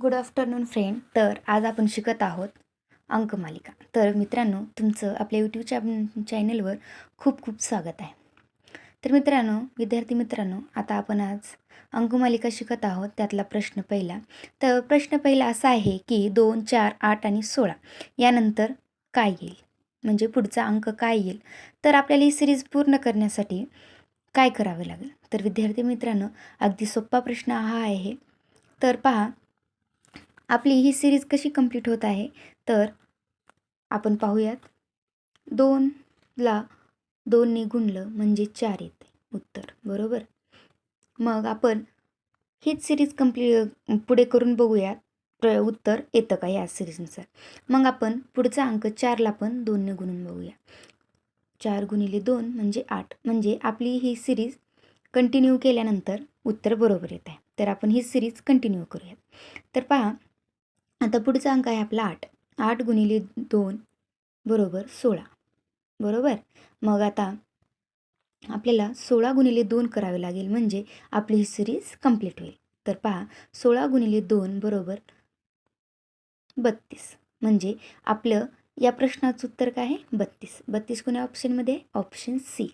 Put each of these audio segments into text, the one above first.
Good afternoon friend तर आज आपण शिकत आहोत अंकमालिका. तर मित्रांनो तुमचं आपल्या यूट्यूब चॅनलवर खूप खूप स्वागत आहे. तर मित्रांनो विद्यार्थी मित्रांनो आता आपण आज अंकमालिका शिकत आहोत. त्यातला प्रश्न पहिला. तर प्रश्न पहिला असा आहे की दोन चार आठ आणि सोळा यानंतर काय येईल? म्हणजे पुढचा अंक काय येईल? तर आपल्याला ही सिरीज पूर्ण करण्यासाठी काय करावे लागेल? तर विद्यार्थी मित्रांनो अगदी सोपा प्रश्न हा आहे. तर पहा आपली ही सिरीज कशी कंप्लीट होत आहे? तर आपण पाहूयात. दोनला दोनने गुणलं म्हणजे चार येते. उत्तर बरोबर? मग आपण हीच सिरीज कंप्ली पुढे करून बघूयात. प्र उत्तर येतं का या सिरीजनुसार मग आपण पुढचा अंक चारला पण दोनने गुणून बघूया. चार गुणिले दोन म्हणजे आठ. म्हणजे आपली ही सिरीज कंटिन्यू केल्यानंतर उत्तर बरोबर येत आहे. तर आपण ही सिरीज कंटिन्यू करूयात. तर पहा आता पुढचा अंक आहे आपला आठ. आठ गुणिले दोन बरोबर सोळा. बरोबर? मग आता आपल्याला सोळा गुणिले दोन करावे लागेल म्हणजे आपली ही सिरीज कंप्लीट होईल. तर पहा सोळा गुणिले दोन बरोबर बत्तीस. म्हणजे आपलं या प्रश्नाचं उत्तर काय आहे? बत्तीस. बत्तीस कोण्या ऑप्शनमध्ये ऑप्शन सी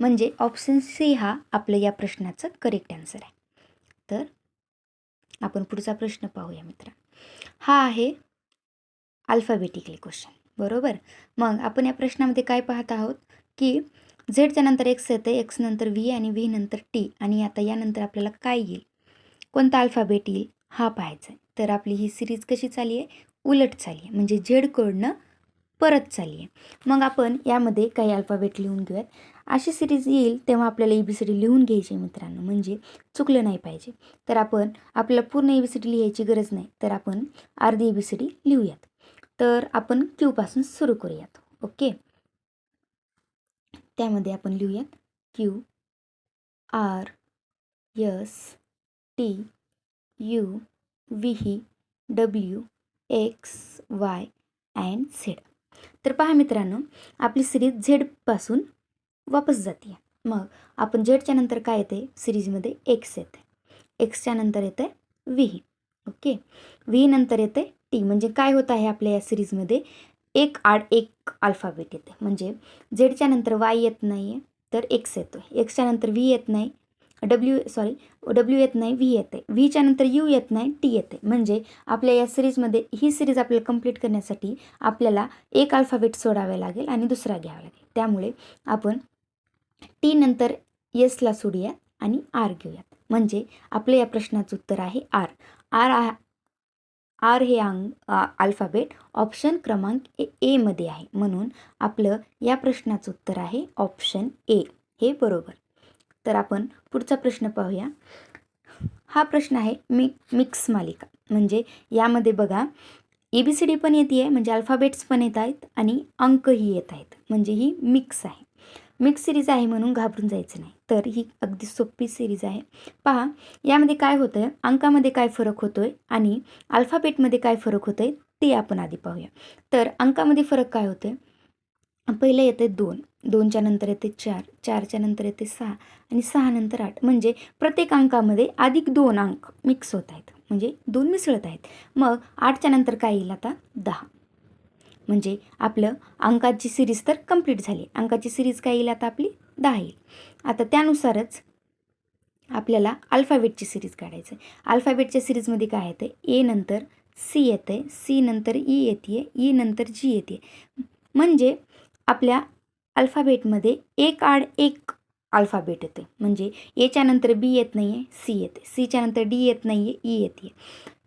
म्हणजे ऑप्शन सी हा आपलं या प्रश्नाचं करेक्ट आन्सर आहे. तर आपण पुढचा प्रश्न पाहूया मित्र. हा आहे अल्फाबेटिकली क्वेश्चन बरोबर? मग आपण या प्रश्नामध्ये काय पाहत आहोत? की झेडच्या नंतर एक्स येतं एक्स नंतर व्ही आणि व्ही नंतर टी आणि आता यानंतर आपल्याला काय येईल? कोणता अल्फाबेट येईल? हा पाहायचा आहे. तर आपली ही सिरीज कशी चालली आहे? उलट चालली आहे. म्हणजे झेडकडनं परत चालली आहे. मग आपण यामध्ये काही अल्फाबेट लिहून घेऊयात. अशी सिरीज येईल तेव्हा आपल्याला ए बी सी डी लिहून घ्यायची आहे मित्रांनो. म्हणजे चुकलं नाही पाहिजे. तर आपण आपल्याला पूर्ण ए बी सी डी लिहायची गरज नाही. तर आपण अर्धी ए बी सी डी लिहूयात. तर आपण क्यूपासून सुरू करूयात. ओके? त्यामध्ये आपण लिहूयात Q R S T U V W X Y and Z तर पहा मित्रांनो आपली सिरीज झेडपासून वापस जाते मग आपण जेडच्या नंतर काय येते सिरीजमध्ये एक्स येते एक्सच्या नंतर येते व्ही ओके? व्ही नंतर येते टी म्हणजे काय होत आहे आपल्या या सिरीजमध्ये? एक आड एक अल्फाबेट येते. म्हणजे झेडच्या नंतर वाय येत नाही आहे तर एक्स येतो एक्सच्या नंतर व्ही येत नाही डब्ल्यू सॉरी डब्ल्यू येत नाही व्ही येते व्हीच्या नंतर यू येत नाही टी येते म्हणजे आपल्या या सिरीजमध्ये ही सिरीज आपल्याला कंप्लीट करण्यासाठी आपल्याला एक अल्फाबेट सोडावे लागेल आणि दुसरा घ्यावा लागेल. त्यामुळे आपण टी नंतर येसला सोडूयात आणि आर घेऊयात. म्हणजे आपलं या प्रश्नाचं उत्तर आहे आर आर आ आर हे अंग अल्फाबेट ऑप्शन क्रमांक ए एमध्ये आहे. म्हणून आपलं या प्रश्नाचं उत्तर आहे ऑप्शन ए हे बरोबर. तर आपण पुढचा प्रश्न पाहूया. हा प्रश्न आहे मि मिक्स मालिका. म्हणजे यामध्ये बघा ए बी सी डी पण येते आहे म्हणजे अल्फाबेट्स पण येत आहेत आणि अंकही येत आहेत. म्हणजे ही मिक्स आहे. मिक्स सिरीज आहे म्हणून घाबरून जायचं नाही. तर ही अगदी सोपी सिरीज आहे. पहा यामध्ये काय होतं आहे अंकामध्ये काय फरक होतो आहे आणि अल्फाबेटमध्ये काय फरक होतं आहे ते आपण आधी पाहूया. तर अंकामध्ये फरक काय होतं आहे पहिलं येते दोन. दोनच्या नंतर येते चार. चारच्या नंतर येते सहा आणि सहा नंतर आठ. म्हणजे प्रत्येक अंकामध्ये अधिक दोन अंक मिक्स होत आहेत. म्हणजे दोन मिसळत आहेत. मग आठच्या नंतर काय येईल आता? दहा. म्हणजे आपलं अंकाची सिरीज तर कंप्लीट झाली. अंकाची सिरीज काय येईल आता आपली? दहा येईल. आता त्यानुसारच आपल्याला अल्फाबेटची सिरीज काढायचं आहे. अल्फाबेटच्या सिरीजमध्ये काय येतं ए नंतर सी येतं आहे सी नंतर e ई येते ई e नंतर जी येते म्हणजे आपल्या अल्फाबेटमध्ये एक आड एक अल्फाबेट येते म्हणजे एच्या नंतर बी e येत नाही आहे सी येते सीच्या नंतर डी येत नाही आहे ई येते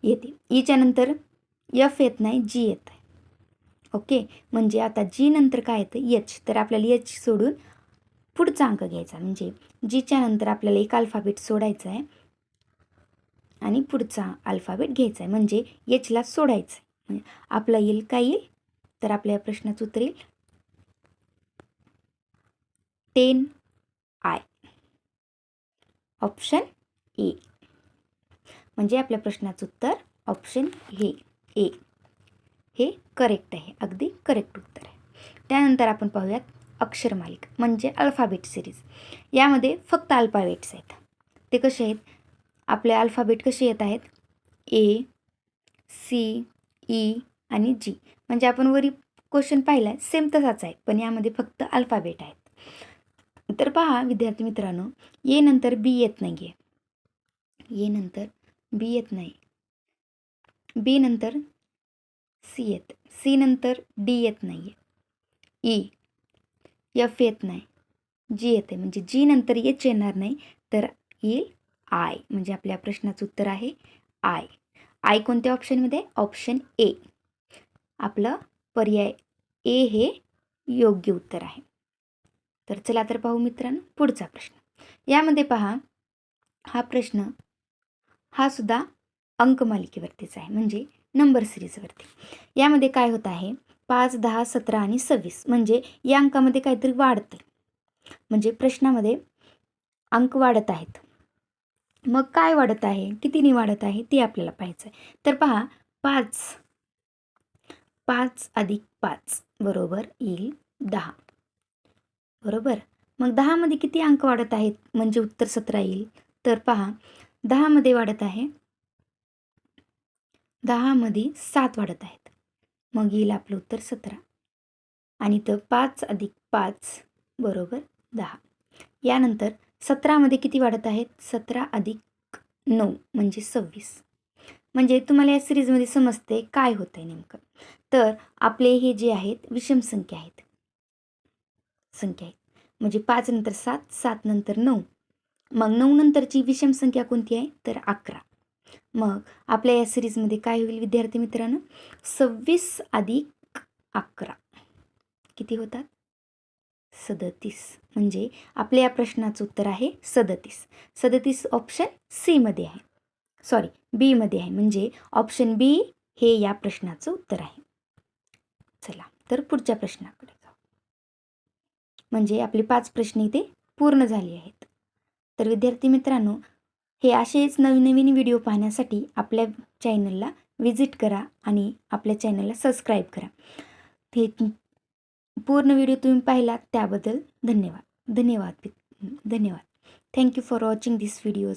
येते ईच्यानंतर यफ येत नाही जी येत आहे ओके? म्हणजे आता जी नंतर काय येतं? एच तर आपल्याला यच सोडून पुढचा अंक घ्यायचा म्हणजे जीच्या नंतर आपल्याला एक अल्फाबेट सोडायचा आहे. आणि पुढचा अल्फाबेट घ्यायचा आहे. म्हणजे यचला सोडायचं आहे. म्हणजे आपला येईल काय येईल? तर आपल्या प्रश्नाचं उत्तर येईल टेन आय ऑप्शन ए म्हणजे आपल्या प्रश्नाचं उत्तर ऑप्शन हे ए हे करेक्ट आहे. अगदी करेक्ट उत्तर आहे. त्यानंतर आपण पाहूयात अक्षरमालिका म्हणजे अल्फाबेट सिरीज यामध्ये फक्त अल्फाबेट्स आहेत. ते कसे आहेत? आपले अल्फाबेट कसे येत आहेत? ए सी ई आणि जी म्हणजे आपण वरी क्वेश्चन पाहिला सेम तसाच आहे पण यामध्ये फक्त अल्फाबेट आहेत. तर पहा विद्यार्थी मित्रांनो ये नंतर बी येत नाही आहे ये नंतर बी येत नाही. बी नंतर सी येत. सी नंतर डी येत नाही आहे ई. एफ येत नाही. जी येते. म्हणजे जी नंतर एच येणार नाही तर येईल आय. म्हणजे आपल्या प्रश्नाचं उत्तर आहे आय. आय कोणत्या ऑप्शनमध्ये ऑप्शन ए आपलं पर्याय ए हे योग्य उत्तर आहे. तर चला तर पाहू मित्रांनो पुढचा प्रश्न. यामध्ये पहा हा प्रश्न हा सुद्धा अंकमालिकेवरतीच आहे. म्हणजे नंबर सिरीजवरती. यामध्ये काय होत आहे? पाच दहा सतरा आणि सव्वीस. म्हणजे या अंकामध्ये काहीतरी वाढतं म्हणजे प्रश्नामध्ये अंक वाढत आहेत. मग काय वाढत आहे? कितीने वाढत आहे? ते आपल्याला पाहायचं आहे. तर पहा पाच. पाच अधिक पाच बरोबर येईल दहा. बरोबर? मग दहामध्ये किती अंक वाढत आहेत? म्हणजे उत्तर सतरा येईल. तर पहा दहामध्ये वाढत आहे दहामध्ये सात वाढत आहेत. मग येईल आपलं उत्तर सतरा. आणि तर पाच अधिक पाच बरोबर दहा. यानंतर सतरामध्ये किती वाढत आहेत? सतरा अधिक नऊ म्हणजे सव्वीस. म्हणजे तुम्हाला या सिरीजमध्ये समजते काय होतं आहे नेमकं. तर आपले हे जे आहेत विषम संख्या आहेत. संख्या आहेत. म्हणजे पाच नंतर सात सात नंतर नऊ. मग नऊ नंतरची विषम संख्या कोणती आहे? तर अकरा. मग आपल्या या सिरीजमध्ये काय होईल विद्यार्थी मित्रांनो? सव्वीस अधिक अकरा. किती होतात? सदतीस. म्हणजे आपल्या या प्रश्नाचं उत्तर आहे सदतीस. सदतीस ऑप्शन सीमध्ये आहे. सॉरी बीमध्ये आहे. म्हणजे ऑप्शन बी हे या प्रश्नाचं उत्तर आहे. चला तर पुढच्या प्रश्नाकडे जाऊ. म्हणजे आपले पाच प्रश्न इथे पूर्ण झाले आहेत. तर विद्यार्थी मित्रांनो हे असेच नवीन नवीन व्हिडिओ पाहण्यासाठी आपल्या चॅनलला विजिट करा आणि आपल्या चॅनलला सबस्क्राईब करा. हे पूर्ण व्हिडिओ तुम्ही पाहिला त्याबद्दल धन्यवाद. धन्यवाद. धन्यवाद. Thank you for watching this videos